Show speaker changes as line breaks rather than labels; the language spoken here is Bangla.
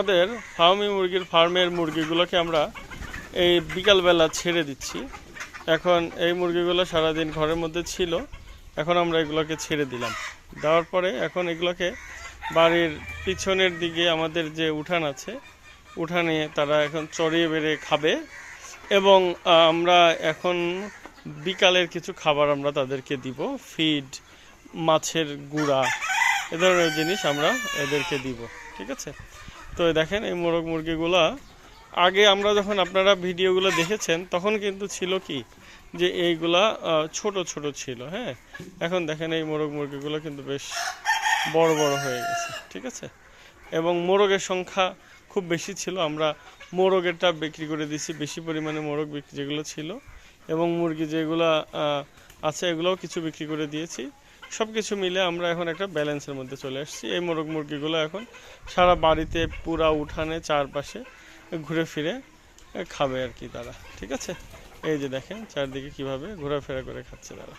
আমাদের ফার্মি মুরগির ফার্মের মুরগিগুলোকে আমরা এই বিকালবেলা ছেড়ে দিচ্ছি। এখন এই মুরগিগুলো সারাদিন ঘরের মধ্যে ছিল, এখন আমরা এগুলোকে ছেড়ে দিলাম। দেওয়ার পরে এখন এগুলোকে বাড়ির পিছনের দিকে আমাদের যে উঠান আছে, উঠানে তারা এখন চড়িয়ে বেড়ে খাবে এবং আমরা এখন বিকালের কিছু খাবার আমরা তাদেরকে দিব, ফিড, মাছের গুঁড়া, এ ধরনের জিনিস আমরা এদেরকে দিব, ঠিক আছে? তো দেখেন এই মোরগ মুরগিগুলা। আগে আমরা যখন আপনারা ভিডিওগুলো দেখেছেন, তখন কিন্তু ছিল কি? যে এইগুলা ছোট ছোট ছিল হ্যাঁ? এখন দেখেন এই মোরগ মুরগিগুলো কিন্তু বেশ বড় বড় হয়ে গেছে, ঠিক আছে? এবং মোরগের সংখ্যা খুব বেশি ছিল, আমরা মোরগেরটা বিক্রি করে দিছি বেশি পরিমাণে মোরগ যেগুলো ছিল। এবং মুরগি যেগুলো আছে, এগুলোও কিছু বিক্রি করে দিয়েছি। সব কিছু মিলে আমরা এখন একটা ব্যালেন্সের মধ্যে চলে আসছি। এই মোরগ মুরগিগুলো এখন সারা বাড়িতে পুরা উঠানে চারপাশে ঘুরে ফিরে খাবে আর কি তারা, ঠিক আছে? এই যে দেখেন, চারদিকে কীভাবে ঘোরাফেরা করে খাচ্ছে তারা।